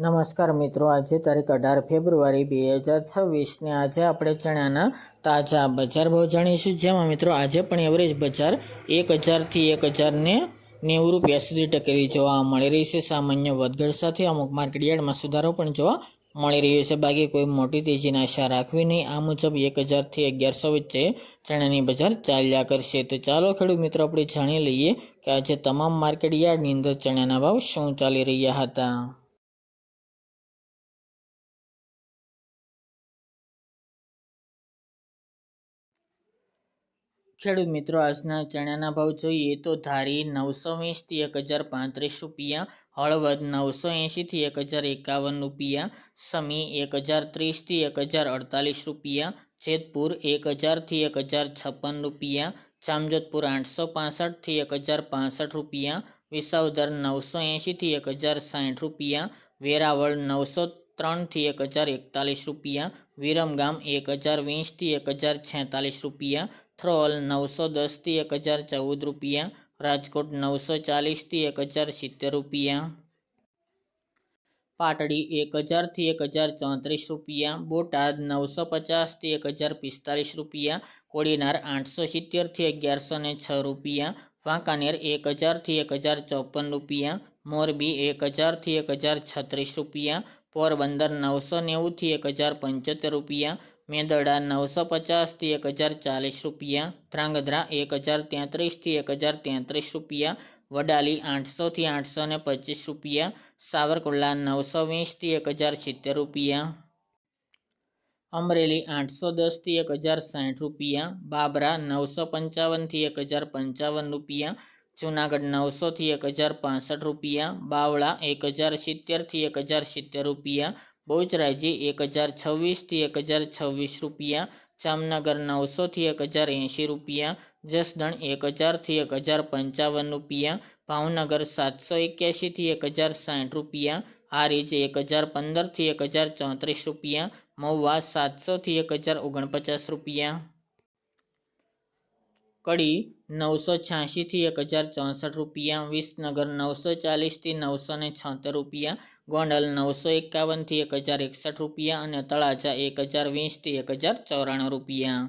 નમસ્કાર મિત્રો, આજે તારીખ અઢાર ફેબ્રુઆરી બે હજાર છવ્વીસને આજે આપણે ચણાના તાજા બજાર ભાવ જાણીશું. જેમાં મિત્રો, આજે પણ એવરેજ બજાર એક હજારથી એક હજારને નેવું રૂપિયા સુધી ટકેરી જોવા મળી રહી છે. સામાન્ય વધઘટ સાથે અમુક માર્કેટયાર્ડમાં સુધારો પણ જોવા મળી રહ્યો છે. બાકી કોઈ મોટી તેજીની આશા રાખવી નહીં. આ મુજબ એક હજારથી અગિયારસો વચ્ચે ચણાની બજાર ચાલ્યા કરશે. તો ચાલો ખેડૂત મિત્રો, આપણે જાણી લઈએ કે આજે તમામ માર્કેટયાર્ડની અંદર ચણાના ભાવ શું ચાલી રહ્યા હતા. ખેડૂત મિત્રો આજના ચણાના ભાવ જોઈએ તો ધારી નવસો વીસથી એક હજાર પાંત્રીસ રૂપિયા હળવદ નવસો એંશીથી એક હજાર એકાવન રૂપિયા સમી એક હજાર ત્રીસથી એક હજાર અડતાલીસ રૂપિયા જેતપુર એક હજારથી એક હજાર છપ્પન રૂપિયા જામજોધપુર આઠસો પાસઠથી એક હજાર પાસઠ રૂપિયા વિસાવદર નવસો એંશીથી એક હજાર સાઠ રૂપિયા વેરાવળ નવસો ત્રણથી એક હજાર એકતાલીસ રૂપિયા વિરમગામ એક હજાર વીસથી એક હજાર છેતાલીસ રૂપિયા થ્રોલ નવસો દસથી એક હજાર ચૌદ રૂપિયા રાજકોટ નવસો ચાલીસથી એક હજાર સિત્તેર રૂપિયા પાટડી એક હજારથી એક હજાર ચોત્રીસ રૂપિયા બોટાદ નવસો પચાસથી એક હજાર પિસ્તાલીસ રૂપિયા કોડીનાર આઠસો સિત્તેરથી અગિયારસો ને છ રૂપિયા વાંકાનેર એક હજારથી એક હજાર ચોપન રૂપિયા મોરબી એક હજારથી એક હજાર છત્રીસ રૂપિયા પોરબંદર નવસો નેવુંથી એક હજાર પંચોતેર રૂપિયા મેંદરડા નવસો પચાસથી એક હજાર ચાલીસ રૂપિયા ધ્રાંગધ્રા એક હજાર તેત્રીસથી એક હજાર તેત્રીસ રૂપિયા વડાલી આઠસોથી આઠસો ને પચીસ રૂપિયા સાવરકુંડલા નવસો વીસથી એક હજાર સિત્તેર રૂપિયા અમરેલી આઠસો દસથી એક હજાર સાઠ રૂપિયા બાબરા નવસો પંચાવનથી એક હજાર પંચાવન રૂપિયા જુનાગઢ નવસોથી એક હજાર પાસઠ રૂપિયા બાવળા એક હજાર સિત્તેરથી એક હજાર સિત્તેર રૂપિયા બહુચરાજી એક હજાર છવ્વીસથી એક હજાર છવ્વીસ રૂપિયા, જામનગર નવસોથી એક હજાર એંશી રૂપિયા, જસદણ એક હજારથી એક હજાર પંચાવન રૂપિયા, ભાવનગર સાતસો એક્યાસીથી એક હજાર સાઠ રૂપિયા, હારીજ એક હજાર પંદરથી એક હજાર ચોત્રીસ રૂપિયા, મહુવા સાતસોથી એક હજાર ઓગણપચાસ રૂપિયા. કડી નવસો છ્યાસીથી એક હજાર ચોસઠ રૂપિયા, વિસનગર નવસો ચાલીસથી નવસો ને છોતેર રૂપિયા, ગોંડલ નવસો એકાવનથી એક હજાર એકસઠ રૂપિયા અને તળાજા એક હજાર વીસથી એક હજાર ચોરાણું રૂપિયા.